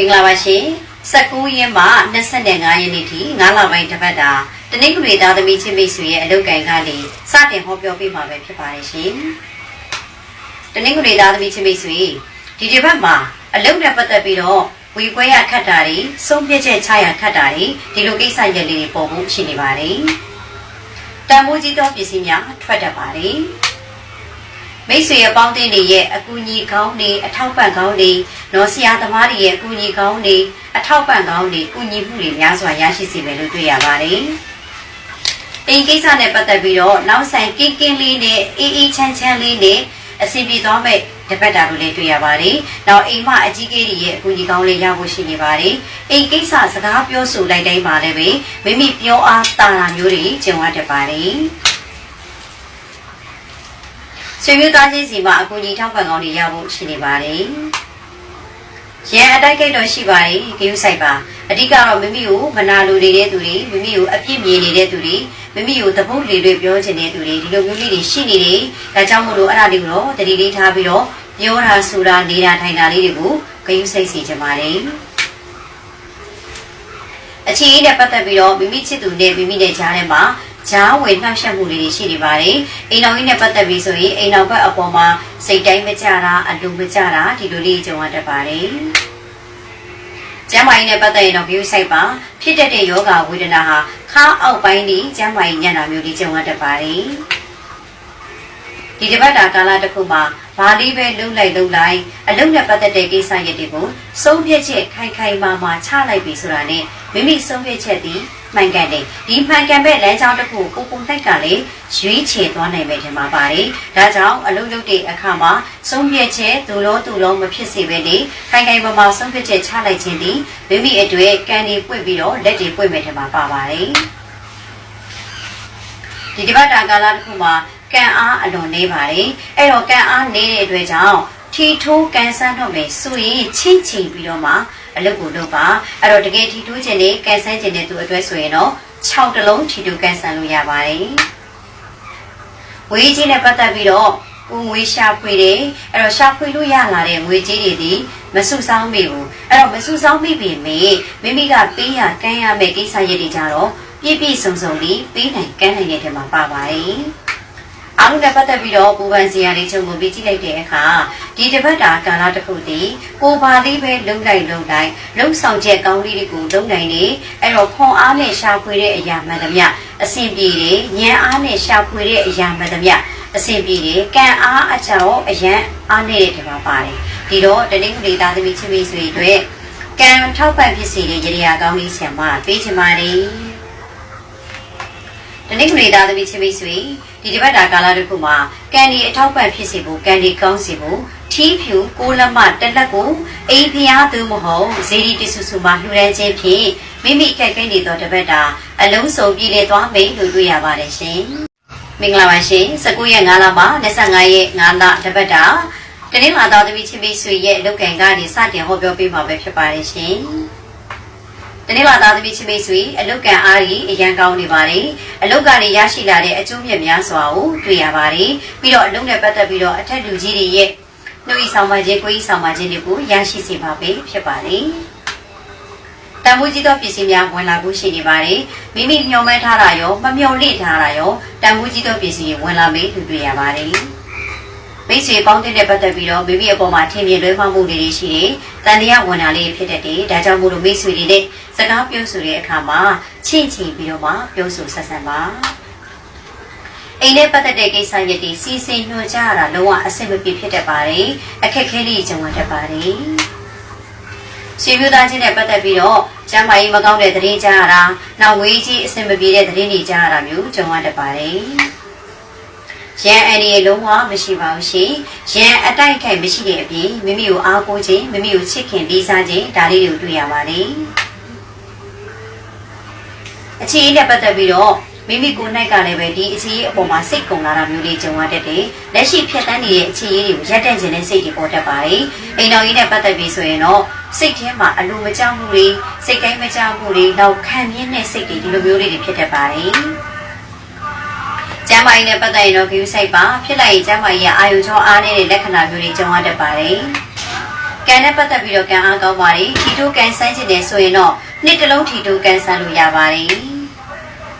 မင်္ဂလာပါရှင်19ရက်မှ25ရက်နေ့ထိ9လပိုင်းတစ်ပတ်တာတနင်္ဂနွေသားသမီးချင်းမိတ်ဆွေရဲ့အလုပ်ကိုင်ကနေစတင်ဟောပြောပေးမှာပဲဖြစ်ပါတယ်ရှင်တနင်္ဂနွေသားသမီးချင်းမိတ်ဆွေဒီဒီဘက်မှာအလုပ်နဲ့ပတ်သက်ပြီးတော့ဝေခွဲရခတ်တာတွေဆုံးဖြတ်ချက်ချရခတ်တာတွေဒီလိုကိစ္စရက်လေးတွေပေါ်ဖို့ရှိနေပါတယ်တန်ဖိုးကြီးသောပစ္စည်းများထွက်တတ်ပါတယ် မိတ်ဆွေအပေါင်းအသင်းတွေရဲ့အကူအညီကောင်းတွေအထောက်ပံ့ကောင်းတွေနော်ဆရာသမားတွေရဲ့အကူအညီကောင်းတွေအထောက်ပံ့ကောင်းတွေကူညီမှုတွေများစွာရရှိစေမယ်လို့တွေ့ရပါတယ်။အိမ်ကိစ္စနဲ့ပတ်သက်ပြီးတော့နောက်ဆိုင်ကင်းကင်းလေးနဲ့အေးအေးချမ်းချမ်းလေးနဲ့အဆင်ပြေသွားမဲ့တပတ်တာလို့လည်းတွေ့ရပါတယ်။နောက်အိမ်မအကြီးကြီးတွေရဲ့အကူအညီကောင်းလေးရဖို့ရှိနေပါတယ်။အိမ်ကိစ္စစကားပြောဆိုလိုက်တိုင်းပါလည်းပဲမိမိပြောအားတာတာမျိုးတွေကျင်ဝတ်တတ်ပါတယ်။ ဆွေမျိုးသားချင်းစီမှာအကူအညီထောက်ပံ့ကောင်းတွေရဖို့ရှိနေပါတယ်။ရန်အတိုက်ကိတ်တော့ရှိပါတယ်ဂရုစိုက်ပါအဓိကတော့မိမိကိုမနာလိုနေတဲ့သူတွေမိမိကိုအပြစ်မြင်နေတဲ့သူတွေမိမိကိုတပုတ်လေတွေပြောချင်တဲ့သူတွေဒီလိုမျိုးလေးတွေရှိနေတယ်ဒါကြောင့်မို့လို့အဲ့ဒါလေးကိုတော့တတိလေးထားပြီးတော့ပြောတာဆိုတာနေတာထိုင်တာလေးတွေကိုဂရုစိုက်စီချင်ပါတယ်အခြေအနေနဲ့ပတ်သက်ပြီးတော့မိမိချစ်သူနဲ့မိမိနဲ့ကြားထဲမှာ ဂျားဝင်နှောက်ယှက်မှုလေးတွေရှိနေပါတယ်။အိမ်တော်ကြီးနဲ့ပတ်သက်ပြီးဆိုရင်အိမ်တော်ဘက်အပေါ်မှာစိတ်တိုင်းမကြတာအလိုမကြတာဒီလိုလေးကြုံရတတ်ပါတယ်။ကျမ်းမာရေးနဲ့ပတ်သက်ရင်တော့ view site ပါဖြစ်တတ်တဲ့ယောဂဝေဒနာဟာခါအောက်ပိုင်းဒီကျမ်းမာရေးညံ့တာမျိုးလေးကြုံရတတ်ပါတယ်။ဒီတစ်ပတ်တာကာလတစ်ခုမှာဘာလေးပဲလှုပ်လိုက်လှုပ်လိုက်အလုံးနဲ့ပတ်သက်တဲ့ကိစ္စရပ်တွေကိုစုံပြည့်ချက်ခိုင်ခိုင်မာမာချလိုက်ပြီဆိုတာနဲ့မိမိစုံပြည့်ချက်ဒီ မှန်ကန်တယ်ဒီမှန်ကန်မဲ့လမ်းကြောင်းတစ်ခုကိုပုံတိုက်ကလည်းရွေးချယ်သွားနိုင်မယ်ထင်ပါပါတယ်ဒါကြောင့်အလုံးလုံးတဲ့အခါမှာစုံပြည့်ချက်သူလုံးသူလုံးမဖြစ်စေပဲလေခိုင်ခိုင်မာမာစုံပြည့်ချက်ချလိုက်ခြင်းဒီမိမိအတွေ့ကံတွေပွင့်ပြီးတော့လက်တွေပွင့်မယ်ထင်ပါပါပါတယ်ဒီဒီဘတ်တာကာလတစ်ခုမှာကံအားအလွန်နေပါတယ်အဲ့တော့ကံအားနေတဲ့အတွက်ကြောင့်ထီထိုးကန်ဆန်းတော့မယ်ဆိုရင်ချင်းချင်းပြီးတော့မှ အလုပ်ကိုလုပ်ပါအဲ့တော့တကယ်ထီထိုးခြင်းနဲ့ကန်ဆန်းခြင်းနဲ့သူအတွက်ဆိုရင်တော့6တလုံးထီထိုးကန်ဆန်းလို့ရပါတယ်ဝေးကြီးနဲ့ပတ်သက်ပြီးတော့ကိုငွေရှာဖွေတယ်အဲ့တော့ရှာဖွေလို့ရလာတဲ့ငွေကြေးတွေဒီမစုဆောင်းမိဘူးအဲ့တော့မစုဆောင်းမိပေမဲ့မိမိကပေးရကမ်းရမယ့်ကိစ္စရပ်တွေကြတော့ပြည့်ပြည့်စုံစုံလေးပေးနိုင်ကမ်းနိုင်တဲ့ထဲမှာပါပါတယ် အားလုံးနဲ့ပတ်သက်ပြီးတော့ပူပန်စီရလေးချုပ်ကိုပြီးကြည့်လိုက်တဲ့အခါဒီတစ်ပတ်တာကာလတစ်ခုတည်းကိုပါလေးပဲလုံလိုက်လုံလိုက်လုံဆောင်ချက်ကောင်းလေးတွေကိုလုံနိုင်နေအဲ့တော့ခွန်အားနဲ့ရှာဖွေတဲ့အရာမှန်သမျှအဆင်ပြေတယ်ဉာဏ်အားနဲ့ရှာဖွေတဲ့အရာမှန်သမျှအဆင်ပြေတယ်ကံအားအချောင်းအရန်အားနေတဲ့ထဲမှာပါတယ်ဒီတော့တနင်္ဂနွေသားသမီးချင်းမိတ်ဆွေတို့ကံထောက်ပံ့ဖြစ်စေတဲ့ရေရာကောင်းလေးဆံမပေးချင်ပါတယ်။တနင်္ဂနွေသားသမီးချင်းမိတ်ဆွေဒီတစ်ပတ်တာကာလတစ်ခုမှာကံဒီအထောက်ပံ့ဖြစ်စေဖို့ကံဒီကောင်းစေဖို့ထီးဖြူကိုလက်မတက်လက်ကိုအိမ်ဖျားသူမဟုတ်ဇေဒီတဆူဆူမှာလှူဒန်းခြင်းဖြင့်မိမိကဲ့ကဲ့နေသောတစ်ပတ်တာအလုံးစုံပြည့်နေသွားမယ်လို့တွေ့ရပါတယ်ရှင်။မင်္ဂလာပါရှင်19ရက်5လမှ25ရက်5လတစ်ပတ်တာတနင်္လာသားသမီးချင်းမိတ်ဆွေရဲ့အလုပ်ကံကနေစတင်ဟောပြောပေးမှာပဲဖြစ်ပါတယ်ရှင်။ တနင်္လာသားသမီးချင်းမိတ်ဆွေအလုပ်ကံအားကြီးအရန်ကောင်းနေပါတယ်။အလုပ်ကနေရရှိလာတဲ့အကျိုးမြတ်များစွာကိုတွေ့ရပါတယ်။ပြီးတော့အလုပ်နဲ့ပတ်သက်ပြီးတော့အထက်လူကြီးတွေရဲ့နှုတ်ဤဆောင်ပါခြင်းကိုယ်ဤဆောင်ပါခြင်းတွေကိုရရှိစေပါပဲဖြစ်ပါတယ်။တန်ဖိုးကြီးသောပစ္စည်းများဝင်လာဖို့ရှိနေပါတယ်။မိမိညှော်မဲထားတာရောမမျှော်လင့်ထားတာရောတန်ဖိုးကြီးသောပစ္စည်းတွေဝင်လာမယ်လို့တွေ့ရပါတယ်။ မိတ်ဆွေပေါင်းတဲ့ပတ်သက်ပြီးတော့မိမိအပေါ်မှာထင်မြင်လွဲမှားမှုတွေရှိတယ်။တန်တရားဝန်တာလေးဖြစ်တတ်တယ်။ဒါကြောင့်မို့လို့မိတ်ဆွေတွေနဲ့စကားပြောဆိုတဲ့အခါမှာချင့်ချင်ပြီးတော့မှပြောဆိုဆက်ဆံပါ။အိမ်နဲ့ပတ်သက်တဲ့ကိစ္စရပ်တွေစီစဉ်ညွှန်ကြားရတာလုံးဝအဆင်မပြေဖြစ်တတ်ပါတယ်။အခက်ခဲလေးကြုံရတတ်ပါတယ်။ဆွေမျိုးသားချင်းနဲ့ပတ်သက်ပြီးတော့ကျမ်းမာရေးမကောင်းတဲ့သတင်းကြားရတာ၊နောက်ဝေးကြီးအဆင်မပြေတဲ့သတင်းတွေကြားရတာမျိုးကြုံရတတ်ပါတယ်။ ရန်အန်ဒီရဲ့လုံးဝမရှိပါဘူးရှင်။ရန်အတိုက်ခိုက်မရှိတဲ့အပြင်မိမိကိုအားကိုးခြင်းမိမိကိုချစ်ခင်လေးစားခြင်းဒါလေးတွေကိုတွေ့ရပါတယ်။အခြေအနေနဲ့ပတ်သက်ပြီးတော့မိမိကိုယ်၌ကလည်းပဲဒီအခြေအနေအပေါ်မှာစိတ်ကုန်လာတာမျိုးလေးကြုံရတတ်တယ်။လက်ရှိဖြတ်တန်းနေတဲ့အခြေအနေတွေကိုရပ်တန့်ခြင်းနဲ့စိတ်တွေပေါ်တတ်ပါတယ်။အိမ်တော်ကြီးနဲ့ပတ်သက်ပြီးဆိုရင်တော့စိတ်ထဲမှာအလိုမကြောက်မှုတွေစိတ်တိုင်းမကြောက်မှုတွေနောက်ခံမြင့်တဲ့စိတ်တွေဒီလိုမျိုးလေးတွေဖြစ်တတ်ပါတယ်။ ကျမ်းမာရေးနဲ့ပတ်သက်ရင်တော့ view site ပါဖြစ်လိုက်ရင်ကျမ်းမာရေးကအာယုံချောအားနေတဲ့လက္ခဏာမျိုးတွေကြုံရတတ်ပါတယ်ကံနဲ့ပတ်သက်ပြီးတော့ကံအားကောင်းပါတယ်ထီတိုးကံဆန်းကျင်တယ်ဆိုရင်တော့နှစ်တစ်လုံးထီတိုးကံဆန်းလို့ရပါတယ်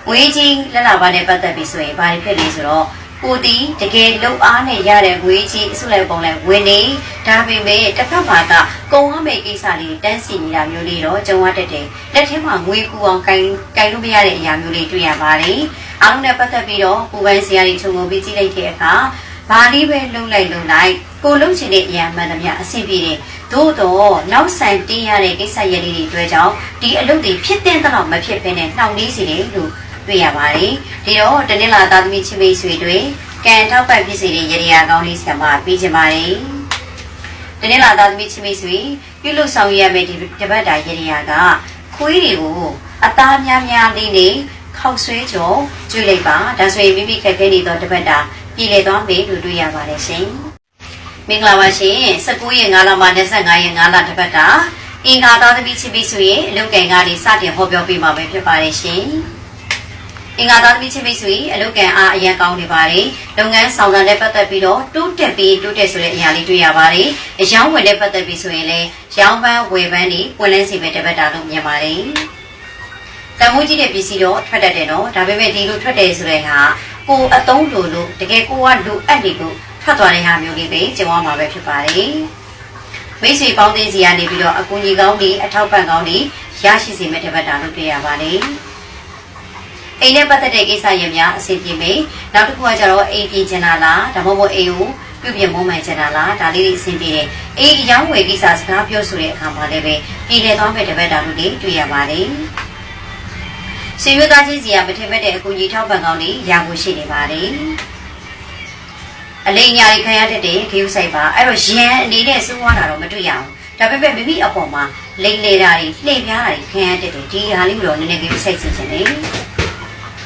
ဝေးကြီးလက်လာပါနဲ့ပတ်သက်ပြီးဆိုရင်ဘာတွေဖြစ်လဲဆိုတော့ကိုတီတကယ်လုံအားနဲ့ရတဲ့ဝေးကြီးအစုလိုက်ပုံလိုက်ဝင်နေဒါပေမဲ့တစ်ဖက်မှာကကုံရမယ့်ကိစ္စလေးတန်းစီနေတာမျိုးလေးတော့ကြုံရတတ်တယ်လက်ထဲမှာငွေကူအောင်ကင်ကင်လို့မရတဲ့အရာမျိုးလေးတွေ့ရပါတယ် အားလုံးနဲ့ပတ်သက်ပြီးတော့ပူပန်းစရာတွေခြုံငုံပြီးကြည့်လိုက်တဲ့အခါဘာလေးပဲလုံလိုက်လုံလိုက်ကိုလုံချင်တဲ့အရာမှန်သမျှအဆင်ပြေတယ်သို့တော့နောက်ဆိုင်တင်းရတဲ့ကိစ္စရပ်လေးတွေတွေ့ကြောင်းဒီအလုပ်တွေဖြစ်တဲ့တော့မဖြစ်ဘဲနဲ့နှောင့်နှေးစီတယ်လို့တွေ့ရပါတယ်ဒီတော့တနင်္လာသားသမီးချင်းမိတ်ဆွေတွေကံထောက်ပံ့ဖြစ်စေတဲ့ရည်ရည်ကောင်းလေးဆံမပြီးကြပါမယ်တနေ့လာသားသမီးချင်းမိတ်ဆွေပြုလုပ်ဆောင်ရမယ့်ဒီတပတ်တာရည်ရကခွေးတွေကိုအသားများများလေးနဲ့ ခောက်ဆွဲကြောကျွေးလိုက်ပါဒါဆိုရင်မိမိခက်ခဲနေသောတပတ်တာပြည်လည်သွားမယ်လို့တွေ့ရပါတယ်ရှင်မင်္ဂလာပါရှင်19ရက်5လမှ25ရက်5လတပတ်တာအင်္ဂါသားသမီးချင်းမိတ်ဆွေရဲ့အလုပ်ကံကားလေးစတင်ဟောပြောပေးမှာပဲဖြစ်ပါတယ်ရှင်အင်္ဂါသားသမီးချင်းမိတ်ဆွေအလုပ်ကံအားအရန်ကောင်းနေပါတယ်လုပ်ငန်းဆောင်တာနဲ့ပတ်သက်ပြီးတော့တိုးတက်ပြီးတိုးတက်ဆိုတဲ့အရာလေးတွေ့ရပါတယ်အယောင်းဝင်နဲ့ပတ်သက်ပြီးဆိုရင်လည်းရောင်းပန်းဝယ်ပန်းတွေပွင့်လန်းစီပဲတပတ်တာလို့မြင်ပါတယ် တန်မိုးကြီးတဲ့ပစ္စည်းတော့ထွက်တတ်တယ်နော်ဒါပေမဲ့ဒီလိုထွက်တယ်ဆိုတဲ့ဟာကိုအတုံးလိုလို့တကယ်ကိုကလိုအပ်နေလို့ထွက်သွားတဲ့ဟာမျိုးလေးပဲကြုံရမှာပဲဖြစ်ပါတယ်မိတ်ဆွေပေါင်းသိစီကနေပြီးတော့အကူကြီးကောင်းတွေအထောက်ပံ့ကောင်းတွေရရှိစေမယ့်တပတ်တာလို့တွေ့ရပါတယ်အိမ်နဲ့ပတ်သက်တဲ့ကိစ္စရပ်များအဆင်ပြေမယ်။နောက်တစ်ခုကကျတော့အိမ်ပြင်ချင်တာလားဒါမှမဟုတ်အိမ်ကိုပြုပြင်မုံမှန်ချင်တာလားဒါလေးတွေအဆင်ပြေတယ်။အိမ်အယောင်းဝယ်ကိစ္စစကားပြောဆိုတဲ့အခါမှာလည်းပဲပြည်လည်သွားမဲ့တပတ်တာလို့တွေတွေ့ရပါတယ်။ ဆွေမျိုးသားချင်းစီကမထင်မဲ့တဲ့အကူကြီးထောက်ပံ့ကောင်းတွေရဖို့ရှိနေပါတယ်။အလိညာရီခံရတတ်တဲ့ဂေယုဆိုင်ပါအဲ့တော့ရန်အနေနဲ့စိုးဝါတာတော့မတွေ့ရအောင်ဒါပေမဲ့မိမိအပေါ်မှာလိမ်လေတာတွေလှည့်ပြားတာတွေခံရတတ်တယ်ဒီဟာလေးကိုတော့နည်းနည်းလေးစိုက်စီခြင်းတယ်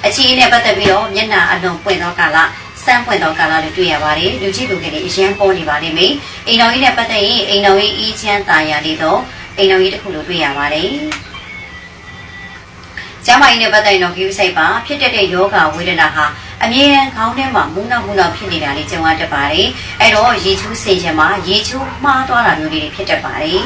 အချီနဲ့ပတ်သက်ပြီးတော့မျက်နှာအလုံးပွင့်သောကာလစမ်းပွင့်သောကာလလို့တွေ့ရပါတယ်လူကြီးလူငယ်တွေအရင်ပေါ်နေပါလိမ့်မယ်အိမ်တော်ကြီးနဲ့ပတ်သက်ရင်အိမ်တော်ကြီးအီးချမ်းတာယာလေးတော့အိမ်တော်ကြီးတစ်ခုလို့တွေ့ရပါတယ် ကျမကြီးနဲ့ပတ်သက်ရင်တော့ view site ပါဖြစ်တတ်တဲ့ယောဂဝေဒနာဟာအမြဲတမ်းခေါင်းထဲမှာမူနောက်မူနောက်ဖြစ်နေတာလေးကြုံရတတ်ပါတယ်အဲ့တော့ရေချိုးစင်ချင်မှာရေချိုးမှားသွားတာမျိုးလေးတွေဖြစ်တတ်ပါတယ်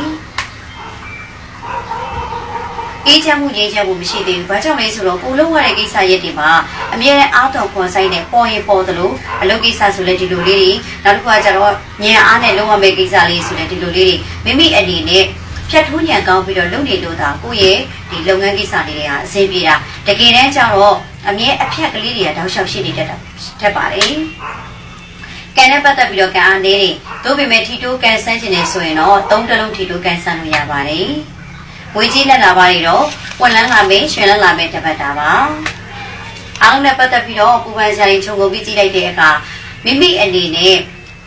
အေးချမ်းမှုငြိမ်းချမ်းမှုမရှိသေးဘူး။ဘာကြောင့်လဲဆိုတော့ကိုလုံးရတဲ့ကိစ္စရက်တွေမှာအမြဲတမ်းအားတော်ခွန်ဆိုင်နဲ့ပေါ်ရင်ပေါ်သလိုအလုပ်ကိစ္စဆိုလည်းဒီလိုလေးတွေနောက်တစ်ခုကကျတော့ညံအားနဲ့လုံးဝမယ့်ကိစ္စလေးဆိုလည်းဒီလိုလေးတွေမိမိအနေနဲ့ ဖြတ်ထိုးညံကောင်းပြီးတော့လုပ်နေလို့သာကိုယ့်ရဲ့ဒီလုပ်ငန်းကိစ္စလေးတွေဟာအဆင်ပြေတာတကယ်တမ်းကျတော့အမြဲအဖြတ်ကလေးတွေကတောက်လျှောက်ရှိနေတတ်တာထက်ပါတယ်။ကန်နဲ့ပတ်သက်ပြီးတော့ကန်အားနေတယ်။သို့ပေမဲ့ထီတိုးကန်ဆန်းခြင်းနေဆိုရင်တော့သုံးတလုံးထီတိုးကန်ဆန်းလို့ရပါတယ်။ဝေကြီးလက်လာပါတွေတော့ဝန်လန်းလာမယ်ရွှင်လန်းလာမယ်တပတ်တာပါအားလုံးနဲ့ပတ်သက်ပြီးတော့ပူပန်စရာတွေခြုံငုံပြီးကြည့်လိုက်တဲ့အခါမိမိအနေနဲ့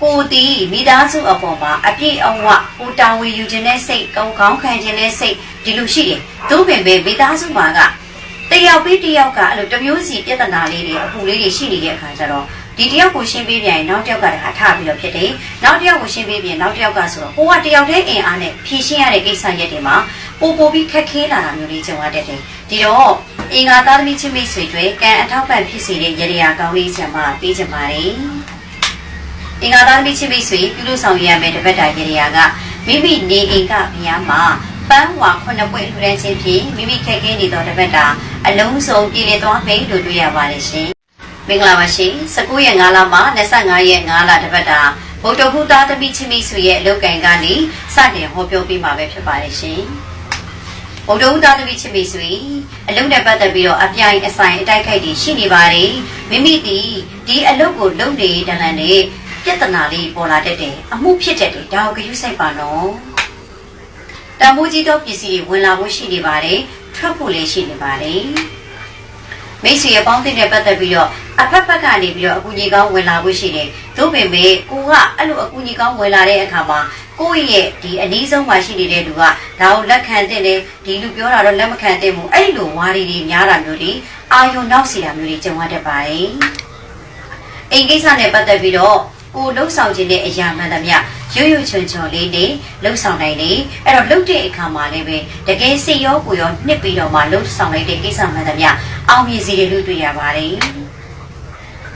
ကိုတီမိသားစုအပေါ်မှာအပြည့်အဝကိုတာဝန်ယူခြင်းနဲ့စိတ်ကောင်းကောင်းခံခြင်းနဲ့စိတ်ဒီလိုရှိတယ်သို့ပင်ပဲမိသားစုမှာကတယောက်ပြီးတယောက်ကအဲ့လိုတစ်မျိုးစီပြဿနာလေးတွေအပူလေးတွေရှိနေတဲ့အခါကျတော့ဒီတယောက်ကိုရှင်းပေးပြန်ရင်နောက်တစ်ယောက်ကတခါထားပြီးတော့ဖြစ်တယ်နောက်တစ်ယောက်ကိုရှင်းပေးပြန်နောက်တစ်ယောက်ကဆိုတော့ကိုကတယောက်တည်းအင်အားနဲ့ဖြည့်ရှင်းရတဲ့ကိစ္စရက်တွေမှာပို့ပို့ပြီးခက်ခဲလာတာမျိုးလေးကြုံရတတ်တယ်။ဒီတော့အင်္ဂါသားသမီးချင်းမိတ်ဆွေတွေကံအထောက်ပံ့ဖြစ်စေတဲ့ရရကောင်းလေးဆံမပေးချင်ပါတယ်။ အင်္ဂါသားသမီးချင်းမိတ်ဆွေပြုလို့ဆောင်ရမယ်တပတ်တာရရကမိမိနေအိမ်ကဘုရားမှာပန်းဝါခုနှစ်ပွင့်လှူဒန်းခြင်းဖြင့်မိမိခက်ခဲနေသောတပတ်တာအလုံးစုံပြည်လည်သွားမယ်လို့တွေ့ရပါတယ်ရှင်။မင်္ဂလာပါရှင်။19ရက်5လမှ25ရက်5လတပတ်တာဗုဒ္ဓဟူသားသမီးချင်းမိတ်ဆွေရဲ့အလုပ်ကံကနေစတင်ဟောပြောပေးမှာပဲဖြစ်ပါတယ်ရှင်။ဗုဒ္ဓဦးသားသမီးချစ်မိတ်ဆွေအလုံးနဲ့ပတ်သက်ပြီးတော့အပြိုင်အဆိုင်အတိုက်ခိုက်တွေရှိနေပါတယ်မိမိဒီဒီအလုပ်ကိုလုပ်နေတန်းလန်းနဲ့ ပြဿနာလေးပေါ်လာတတ်တယ်အမှုဖြစ်တတ်တယ်ဒါကိုဂရုစိုက်ပါနော်တန်ဖိုးကြီးသောပစ္စည်းတွေဝင်လာဖို့ရှိနေပါတယ်ထွက်ဖို့လည်းရှိနေပါတယ်မိတ်ဆွေအပေါင်းအသင်းနဲ့ပတ်သက်ပြီးတော့အဖက်ဖက်ကနေပြီးတော့အကူကြီးကောင်းဝင်လာဖို့ရှိတယ်သို့ပင်ပဲကိုကအဲ့လိုအကူကြီးကောင်းဝင်လာတဲ့အခါမှာကိုယ့်ရဲ့ဒီအနည်းဆုံးမှာရှိနေတဲ့လူကဒါကိုလက်ခံတဲ့လေဒီလူပြောတာတော့လက်မခံတဲ့ဘူးအဲ့လိုဝါရီတွေများတာမျိုးတွေအာယုံနောက်စီတာမျိုးတွေကြုံရတတ်ပါတယ်အိမ်ကိစ္စနဲ့ပတ်သက်ပြီးတော့ ကိုလှုပ်ဆောင်ခြင်းတဲ့အရာမှန်သမျှရွရွချွန်ချွန်လေးတွေလှုပ်ဆောင်နိုင်တယ်အဲ့တော့လှုပ်တဲ့အခါမှာလည်းပဲတကယ်စိတ်ရောကိုယ်ရောနှစ်ပြီးတော့မှလှုပ်ဆောင်လိုက်တဲ့ကိစ္စမှန်သမျှအောင်မြင်စီတယ်လို့တွေ့ရပါတယ်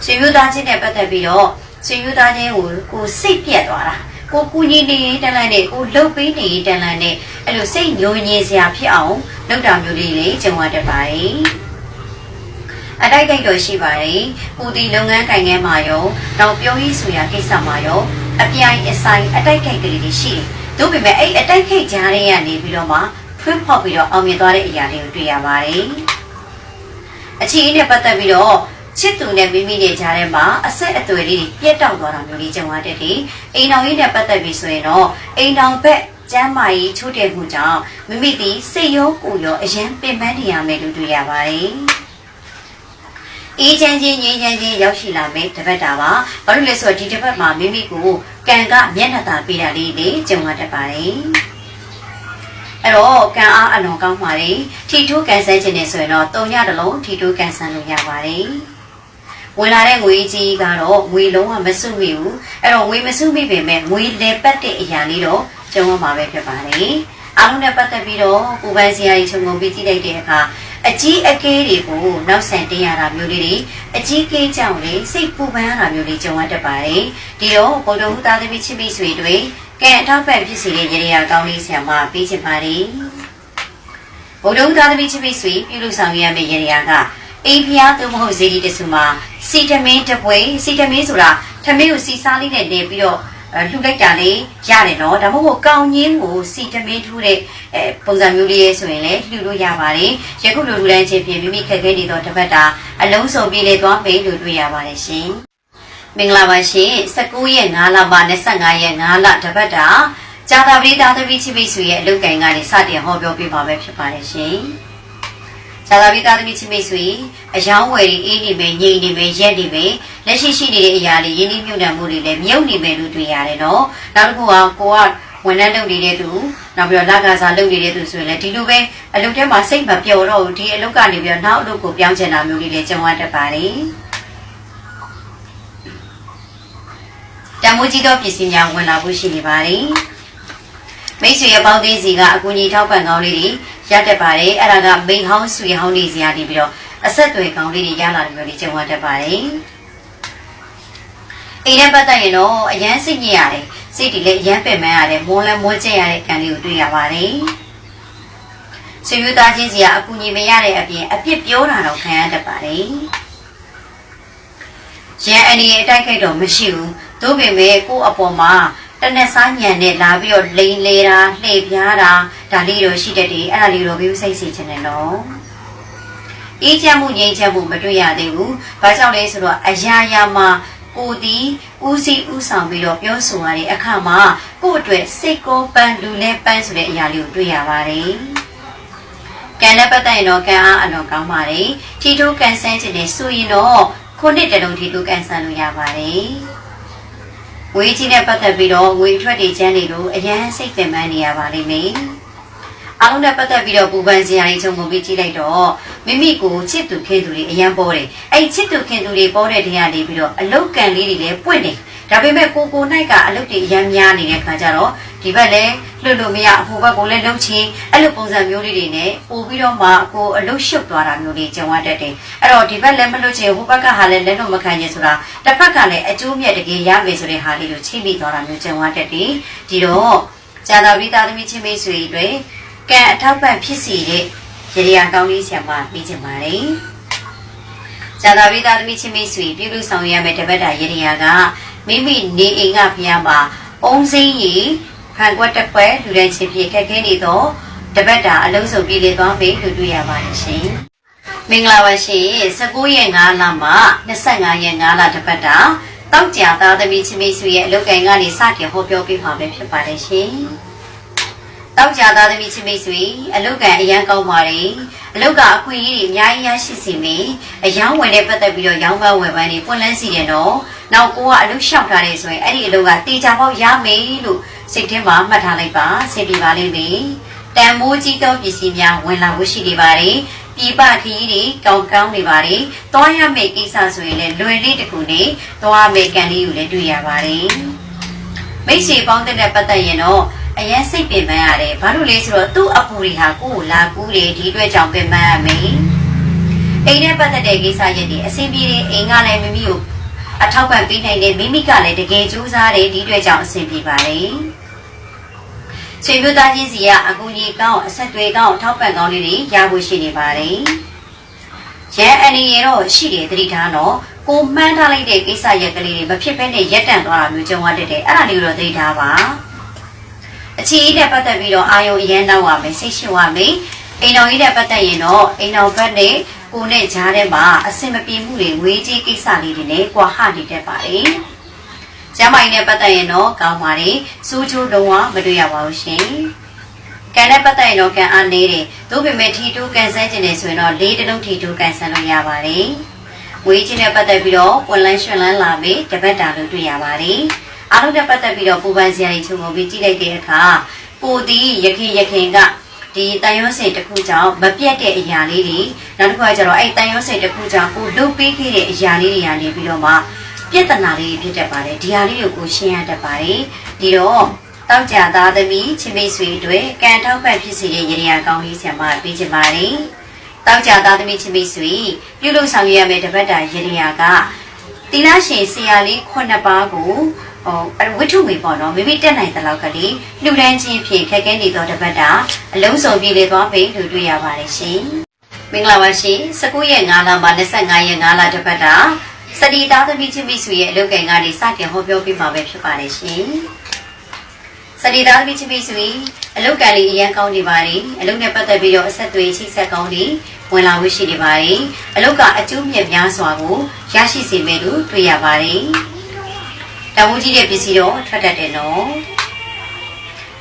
ဆွေမျိုးသားချင်းနဲ့ပတ်သက်ပြီးတော့ဆွေမျိုးသားချင်းကိုကိုစိတ်ပြက်သွားတာကိုကူညီနေရင်တန်လန့်နဲ့ကိုလှုပ်ပေးနေရင်တန်လန့်နဲ့အဲ့လိုစိတ်ညှိုညင်စရာဖြစ်အောင်လုပ်တာမျိုးလေးတွေကြုံရတတ်ပါတယ် အတိုက်ကိတ်တော့ရှိပါတယ်။ပူတီလုပ်ငန်းကိုင်ငန်းမှာရောတော့ပြောရေးဆိုရာကိစ္စမှာရောအပြိုင်အဆိုင်အတိုက်ကိတ်ကလေးတွေရှိတယ်။ဒါပေမဲ့အဲ့အတိုက်ကိတ်ကြားတွေကနေပြီးတော့မှဖွင့်ဖောက်ပြီးတော့အောင်မြင်သွားတဲ့အရာတွေကိုတွေ့ရပါတယ်။အခြေအနေနဲ့ပတ်သက်ပြီးတော့ချစ်သူနဲ့မိမိနဲ့ကြားထဲမှာအဆက်အသွယ်လေးတွေပြတ်တောက်သွားတာမျိုးလေးကြုံရတတ်တယ်။အိမ်တော်ကြီးနဲ့ပတ်သက်ပြီးဆိုရင်တော့အိမ်တော်ဘက်ကျမ်းမာရေးချိုးတဲ့မှုကြောင့်မိမိသည်စိတ်ရောကိုယ်ရောအရင်ပင်ပန်းနေရမယ်လို့တွေ့ရပါတယ်။ အေးချမ်းချင်းငြိမ်းချမ်းချင်းရောက်ရှိလာမယ်တပတ်တာပါ။ဘာလို့လဲဆိုတော့ဒီတပတ်မှာမိမိကိုကံကမျက်နှာသာပေးတာလေးတွေကြုံရတတ်ပါတယ်။အဲ့တော့ကံအားအလွန်ကောင်းပါတယ်။ထီထိုးကန်ဆန်းခြင်းနဲ့ဆိုရင်တော့တုံရတလုံးထီထိုးကန်ဆန်းလို့ရပါတယ်။ဝင်လာတဲ့ငွေကြီးကတော့ငွေလုံးဝမစုမိဘူးအဲ့တော့ငွေမစုမိပေမဲ့ငွေလေပတ်တဲ့အရာလေးတော့ကျုံရမှာပဲဖြစ်ပါတယ်အားလုံးနဲ့ပတ်သက်ပြီးတော့ကိုပိုင်စရာကြီးခြုံငုံပြီးကြည့်လိုက်တဲ့အခါ အကြီးအကဲတွေကိုနောက်ဆန်တင်ရတာမျိုးလေးတွေအကြီးကဲကြောင့်လေစိတ်ပူပန်ရတာမျိုးလေးကြုံရတတ်ပါတယ်ဒီတော့ဗုဒ္ဓဟူသားသမီးချစ်မိဆွေတွေကဲအထောက်ပံ့ဖြစ်စီတဲ့ရေရာကောင်းလေးဆရာမပေးချင်ပါတယ်ဗုဒ္ဓဟူသားသမီးချစ်မိဆွေပြုလို့ဆောင်ရမယ့်ရေရာကအိမ်ဖျားသို့မဟုတ်ဇေဒီတဆူမှာစီတမင်းတပွဲစီတမင်းဆိုတာထမင်းကိုစီစားလေးနဲ့နေပြီးတော့ လှူလိုက်တာလေးရတယ်နော်ဒါမှမဟုတ်ကောင်းကြီးကိုစီတမင်းထူးတဲ့အဲပုံစံမျိုးလေးရဲဆိုရင်လည်းလှူလို့ရပါတယ်ယခုလိုလူတိုင်းချင်းဖြင့်မိမိခက်ခဲနေသောတပတ်တာအလုံးစုံပြေးလေသွားမယ်လို့တွေ့ရပါတယ်ရှင်မင်္ဂလာပါရှင်19ရက်5လမှ25ရက်5လတပတ်တာကြာသာပရိသာသမီချိမိတ်ဆွေရဲ့အလုပ်ကိုင်ကနေစတင်ဟောပြောပေးပါမယ်ဖြစ်ပါတယ်ရှင် ဇာတာပိသားသမီးချင်းမိတ်ဆွေအယောင်းဝယ်တွေအေးနေမယ်ငြိမ်နေမယ်ရက်နေမယ်လက်ရှိရှိနေတဲ့အရာတွေရင်းနှီးမြှုပ်နှံမှုတွေလည်းမြုပ်နေမယ်လို့တွေ့ရတယ်နော်နောက်တစ်ခုကကိုကဝန်ထမ်းလုပ်နေတဲ့သူနောက်ပြီးတော့လကစားလုပ်နေတဲ့သူဆိုရင်လည်းဒီလိုပဲအလုပ်ထဲမှာစိတ်မပျော်တော့ဘူးဒီအလုပ်ကနေပြီးတော့နောက်အလုပ်ကိုပြောင်းချင်တာမျိုးလေးလည်းကြုံရတတ်ပါတယ်တမိုးကြီးသောပစ္စည်းများဝင်လာဖို့ရှိနေပါတယ်မိတ်ဆွေရဲ့ပေါင်းသေးစီကအကူအညီထောက်ပံ့ကောင်းလေးတွေ ရတတ်ပါတယ်အဲ့ဒါကမိန်ဟောင်းဆွေဟောင်းနေစီရနေပြီးတော့အဆက်အသွယ်ကောင်းလေးတွေရလာတယ်မျိုးလေးကြုံရတတ်ပါတယ်အိမ်နဲ့ပတ်သက်ရင်တော့အရန်စိတ်ညစ်ရတယ်စိတ်တွေလည်းအရန်ပင်ပန်းရတယ်မောလဲမောကျက်ရတဲ့ကံလေးကိုတွေ့ရပါတယ်ဆွေမျိုးသားချင်းစီကအကူအညီမရတဲ့အပြင်အပြစ်ပြောတာတော့ခံရတတ်ပါတယ်ရန်အနေအတိုက်ခိုက်တော့မရှိဘူးသို့ပေမဲ့ကိုယ့်အပေါ်မှာ တနက်စားညံနဲ့လာပြီးတော့လိန်လေတာလှည့်ပြားတာဒါလေးတော့ရှိတတ်တယ်အဲ့ဒါလေးတော့ဘယ်စိတ်စီချင်တယ်နော်အေးချမ်းမှုငြိမ်းချမ်းမှုမတွေ့ရသေးဘူးဘာကြောင့်လဲဆိုတော့အရာရာမှာကိုဒီဦးစီးဦးဆောင်ပြီးတော့ပြောဆိုရတဲ့အခါမှာကို့အတွက်စိတ်ကောပန်းလူလဲပန်းဆိုတဲ့အရာလေးကိုတွေ့ရပါတယ်ကံနဲ့ပတ်သက်ရင်တော့ကံအားအလွန်ကောင်းပါတယ်ထီထိုးကန်ဆန်းခြင်းနဲ့ဆိုရင်တော့ခုနှစ်တလုံးထီထိုးကန်ဆန်းလို့ရပါတယ် ငွေကြီးနဲ့ပတ်သက်ပြီးတော့ငွေထွက်တွေချမ်းတွေလို့အရန်စိတ်ပင်ပန်းနေရပါလိမ့်မယ်အားလုံးနဲ့ပတ်သက်ပြီးတော့ပူပန်စရာကြီးချုံပုံပြီးကြည့်လိုက်တော့မိမိကိုချစ်သူခင်သူတွေအရန်ပေါ်တယ်အဲ့ချစ်သူခင်သူတွေပေါ်တဲ့တရားလေးပြီးတော့အလုတ်ကန်လေးတွေလည်းပွင့်တယ် ဒါပေမဲ့ကိုကိုနိုင်ကအလုတ်တွေအရန်များနေတဲ့ခါကျတော့ဒီဘက်လည်းလွတ်လို့မရအဖိုးဘက်ကိုလည်းလှုပ်ချင်းအဲ့လိုပုံစံမျိုးလေးတွေနဲ့ပို့ပြီးတော့မှကိုအလုတ်ရှုပ်သွားတာမျိုးလေးကြုံရတတ်တယ်အဲ့တော့ဒီဘက်လည်းမလွတ်ချင်ဟိုဘက်ကဟာလည်းလက်တော့မခံချင်ဆိုတာတစ်ဖက်ကလည်းအကျိုးမြတ်တကယ်ရမယ်ဆိုတဲ့ဟာလေးကိုချိမိသွားတာမျိုးကြုံရတတ်တယ်ဒီတော့ဇာတာပိသားသမီးချင်းမိတ်ဆွေတွေကံအထောက်ပံ့ဖြစ်စီတဲ့ရေရာကောင်းလေးဆရာမပြီးချင်ပါတယ်ဇာတာပိသားသမီးချင်းမိတ်ဆွေပြုလို့ဆောင်ရမယ့်တပတ်တာရေရာက မိမိနေအိမ်ကဖျားမှာအုံစိမ့်ရီဖန်ကွက်တစ်ခွဲလူတိုင်းချင်းဖြစ်ခက်ခဲနေတော့တပတ်တာအလုံးစုံပြည်လေသွားပြီလို့တွေ့ရပါတယ်ရှင်မင်္ဂလာပါရှင်19ရက်5လမှ25ရက်5လတပတ်တာတောက်ကြသားသမီးချင်းမိတ်ဆွေရဲ့အလုပ်ကိုင်ကနေစတင်ဟောပြောပေးမှာပဲဖြစ်ပါတယ်ရှင် တောက်ကြသားသမီးချင်းမိတ်ဆွေအလုတ်ကန်အရန်ကောင်းပါတယ်အလုတ်ကအခွင့်အရေးတွေအများကြီးရရှိစီမင်းအယောင်းဝယ်တဲ့ပတ်သက်ပြီးတော့ရောင်းပန်းဝယ်ပန်းတွေပွင့်လန်းစီတယ်နော်နောက်ကိုကအလုတ်လျှောက်ထားတယ်ဆိုရင်အဲ့ဒီအလုတ်ကတေချာပေါက်ရမယ်လို့စိတ်ထဲမှာမှတ်ထားလိုက်ပါစိတ်ပြပါလိမ့်မယ်တန်မိုးကြီးသောပစ္စည်းများဝင်လာဖို့ရှိနေပါတယ်ပြပခရီးတွေကောင်းကောင်းနေပါတယ်။သွားရမယ့်ကိစ္စဆိုရင်လည်းလွယ်လေးတစ်ခုနဲ့သွားမယ့်ကံလေးကိုလည်းတွေ့ရပါတယ်။မိတ်ဆွေပေါင်းတဲ့ပတ်သက်ရင်တော့ အရင်စိတ်ပင်ပန်းရတယ်ဘာလို့လဲဆိုတော့သူ့အပူတွေဟာကိုယ်ကိုလာကူးတယ်ဒီအတွက်ကြောင့်ပင်ပန်းရမယ်အိမ်နဲ့ပတ်သက်တဲ့ကိစ္စရက်တွေအဆင်ပြေတယ်အိမ်ကလည်းမိမိကိုအထောက်ပံ့ပေးနိုင်တဲ့မိမိကလည်းတကယ်ကြိုးစားတဲ့ဒီအတွက်ကြောင့်အဆင်ပြေပါတယ်ဆွေမျိုးသားချင်းစီကအကူကြီးကောင်းအဆက်တွေကောင်းထောက်ပံ့ကောင်းလေးတွေရဖို့ရှိနေပါတယ်ရန်အနေရတော့ရှိတယ်တတိထားတော့ကိုမှန်းထားလိုက်တဲ့ကိစ္စရက်ကလေးတွေမဖြစ်ဘဲနဲ့ရက်တန့်သွားတာမျိုးကြုံရတတ်တယ်အဲ့ဒါလေးကိုတော့သတိထားပါ အခြေအနဲ့ပတ်သက်ပြီးတော့အာယုံအရန်တော့ရမယ်စိတ်ရှိရမယ်အိမ်တော်ကြီးနဲ့ပတ်သက်ရင်တော့အိမ်တော်ဘက်နဲ့ကိုနဲ့ကြားထဲမှာအဆင်မပြေမှုတွေဝေးကြီးကိစ္စလေးတွေနဲ့ကြွာဟနေတတ်ပါတယ်ကျမ်းမိုင်နဲ့ပတ်သက်ရင်တော့ကောင်းပါတယ်စိုးချိုးလုံးဝမတွေ့ရပါဘူးရှင်ကံနဲ့ပတ်သက်ရင်တော့ကံအားနေတယ်သို့ပေမဲ့ထီတိုးကန်ဆန်းခြင်းနေဆိုရင်တော့လေးတစ်လုံးထီတိုးကန်ဆန်းလို့ရပါတယ်ဝေးချင်းနဲ့ပတ်သက်ပြီးတော့ပွန်လန်းရွှင်လန်းလာပြီတပတ်တာလို့တွေ့ရပါတယ် အားလုံးနဲ့ပတ်သက်ပြီးတော့ပူပန်စရာကြီးချုံကိုပြီးကြည့်လိုက်တဲ့အခါပိုသည်ရခင်ရခင်ကဒီတန်ရုံးစိတ်တစ်ခုကြောင့်မပြတ်တဲ့အရာလေးတွေနောက်တစ်ခုကကျတော့အဲ့တန်ရုံးစိတ်တစ်ခုကြောင့်ကိုလုတ်ပေးခဲ့တဲ့အရာလေးတွေကနေပြီးတော့မှပြဿနာလေးဖြစ်တတ်ပါတယ်ဒီဟာလေးတွေကိုရှင်းရတတ်ပါတယ်ဒီတော့တောက်ကြသားသမီးချင်းမိတ်ဆွေတို့ကံထောက်ပံ့ဖြစ်စေတဲ့ရေရာကောင်းလေးဆံမပေးချင်ပါတယ်တောက်ကြသားသမီးချင်းမိတ်ဆွေပြုလုပ်ဆောင်ရမယ့်တပတ်တာရေရာကတိလရှင်ဆရာလေး9ပါးကို ဟိုဝိထုငွေပေါ့နော်မိမိတက်နိုင်တဲ့လောက်ကလေးလှူဒန်းခြင်းဖြင့်ခက်ခဲနေသောတပတ်တာအလုံးစုံပြည်လေသွားပြီလို့တွေ့ရပါတယ်ရှင်မင်္ဂလာပါရှင်19ရက်5လမှာ25ရက်5လတပတ်တာစတီသားသမီးချင်းမိတ်ဆွေရဲ့အလုပ်ကိန်းကနေစတင်ဟောပြောပြမှာပဲဖြစ်ပါတယ်ရှင်စတီသားသမီးချင်းမိတ်ဆွေအလုပ်ကံလေးအရန်ကောင်းနေပါတယ်အလုပ်နဲ့ပတ်သက်ပြီးတော့အဆက်အသွေးချိဆက်ကောင်းနေဝင်လာဝရှိနေပါတယ်အလုပ်ကအကျိုးမြတ်များစွာကိုရရှိစေမယ်လို့တွေ့ရပါတယ် တဝူးကြီးတဲ့ပစ္စည်းတော့ထွက်တတ်တယ်နော်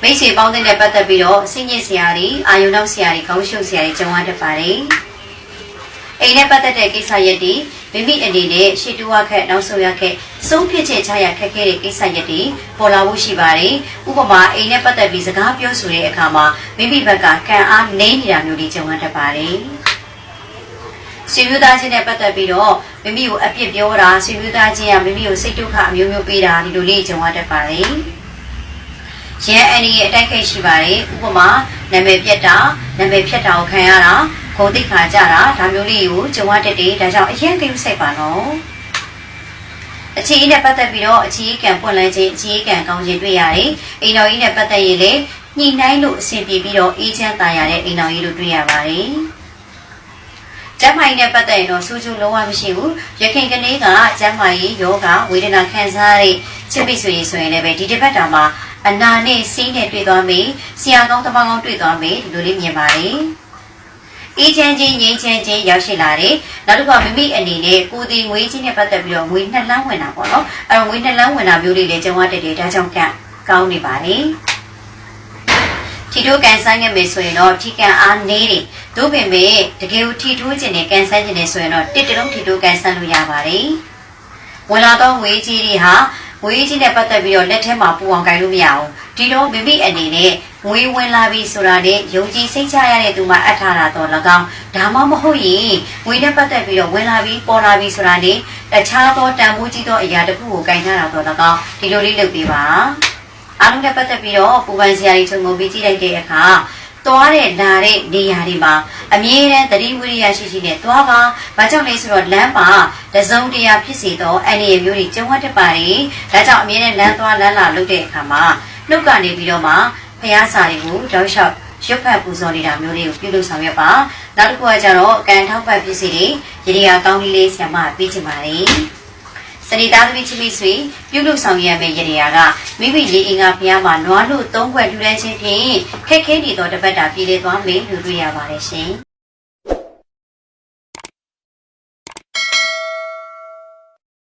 မိတ်ဆွေပေါင်းတဲ့ပတ်သက်ပြီးတော့စိတ်ညစ်စရာတွေအာယုံနောက်စရာတွေခေါင်းရှုပ်စရာတွေကြုံရတတ်ပါတယ်အိမ်နဲ့ပတ်သက်တဲ့ကိစ္စရက်တွေမိမိအနေနဲ့ရှေ့တူဝခက်နောက်ဆုံးရခက်ဆုံးဖြတ်ချက်ချရခက်ခဲတဲ့ကိစ္စရက်တွေပေါ်လာဖို့ရှိပါတယ်ဥပမာအိမ်နဲ့ပတ်သက်ပြီးစကားပြောဆိုတဲ့အခါမှာမိမိဘက်ကကံအားနည်းနေတာမျိုးတွေကြုံရတတ်ပါတယ် ဆွေမျိုးသားချင်းနဲ့ပတ်သက်ပြီးတော့မိမိကိုအပြစ်ပြောတာဆွေမျိုးသားချင်းကမိမိကိုစိတ်ဒုက္ခအမျိုးမျိုးပေးတာဒီလိုလေးကြုံရတတ်ပါတယ်။ရဲအန်ဒီရဲ့အတိုက်ခိုက်ရှိပါတယ်။ဥပမာနာမည်ပြက်တာနာမည်ဖြတ်တာကိုခံရတာဂုံတိတ်ခါကြတာဒါမျိုးလေးကိုကြုံရတတ်တယ်။ဒါကြောင့်အရင်ကိစ္စစိတ်ပါနော်။အခြေအနဲ့ပတ်သက်ပြီးတော့အခြေအကံပွင့်လန်းခြင်းအခြေအကံကောင်းခြင်းတွေ့ရတယ်။အိမ်တော်ကြီးနဲ့ပတ်သက်ရင်လည်းညှိနှိုင်းလို့အဆင်ပြေပြီးတော့အေးချမ်းသာရတဲ့အိမ်တော်ကြီးလို့တွေ့ရပါတယ်။ ကျမ်းမာရေးနဲ့ပတ်သက်ရင်တော့စူးစူးလုံးဝမရှိဘူးရခင်ကနေ့ကကျမ်းမာရေးယောဂဝေဒနာခံစားရတဲ့ချစ်ပိဆိုရင်ဆိုရင်လည်းပဲဒီတစ်ပတ်တာမှာအနာနဲ့စီးနဲ့တွေ့သွားမေးဆရာကောင်းတမကောင်းတွေ့သွားမေးဒီလိုလေးမြင်ပါတယ်အေးချမ်းချင်းငြိမ်းချမ်းချင်းရောက်ရှိလာတယ်နောက်တစ်ခါမိမိအနေနဲ့ကိုယ်ဒီငွေချင်းနဲ့ပတ်သက်ပြီးတော့ငွေနှစ်လန်းဝင်တာပေါ့နော်အဲတော့ငွေနှစ်လန်းဝင်တာမျိုးလေးလည်းကြုံရတတ်တယ်ဒါကြောင့်ကကောင်းနေပါတယ် ထီထိုးကန်ဆိုင်ရမယ်ဆိုရင်တော့ထီကန်အားနေတယ်တို့ပင်ပဲတကယ်ကိုထီထိုးခြင်းနဲ့ကန်ဆန်းခြင်းနဲ့ဆိုရင်တော့တစ်တလုံးထီထိုးကန်ဆန်းလို့ရပါတယ်ဝင်လာတော့ငွေကြီးတွေဟာငွေကြီးနဲ့ပတ်သက်ပြီးတော့လက်ထဲမှာပူအောင်ကင်လို့မရဘူးဒီတော့မိမိအနေနဲ့ငွေဝင်လာပြီဆိုတာနဲ့ယုံကြည်စိတ်ချရတဲ့သူမှအပ်ထားတာတော့၎င်းဒါမှမဟုတ်ရင်ငွေနဲ့ပတ်သက်ပြီးတော့ဝင်လာပြီပေါ်လာပြီဆိုတာနဲ့တခြားသောတန်ဖိုးကြီးသောအရာတစ်ခုကိုကင်ထားတာတော့၎င်းဒီလိုလေးလုပ်ပေးပါ အားလုံးနဲ့ပတ်သက်ပြီးတော့ပူပန်စရာကြီးချုံငုံပြီးကြည့်လိုက်တဲ့အခါသွားတဲ့လာတဲ့နေရာတွေမှာအမြဲတမ်းသတိဝိရိယရှိရှိနဲ့သွားပါ။ဘာကြောင့်လဲဆိုတော့လမ်းမှာတစုံတရာဖြစ်စေသောအန္တရာယ်မျိုးတွေကြုံရတတ်ပါတယ်။ဒါကြောင့်အမြဲတမ်းလမ်းသွားလမ်းလာလုပ်တဲ့အခါမှာနှုတ်ကနေပြီးတော့မှဖျားစာတွေကိုတောက်လျှောက်ရွတ်ဖတ်ပူဇော်နေတာမျိုးတွေကိုပြုလုပ်ဆောင်ရပါ။နောက်တစ်ခုကကျတော့ကံထောက်ပံ့ပစ္စည်းတွေရေဒီယာကောင်းလေးလေးဆရာမပေးချင်ပါတယ်။ စနေသားသမီးချစ်မိတ်ဆွေပြုလုပ်ဆောင်ရမယ့်ရည်ရကမိမိလေးအင်္ဂါဖျားမှာနွားလို့သုံးခွက်လှူဒန်းခြင်းဖြင့်ခက်ခဲနေသောတပတ်တာပြည်လေသွားမယ်လို့တွေ့ရပါတယ်ရှင်။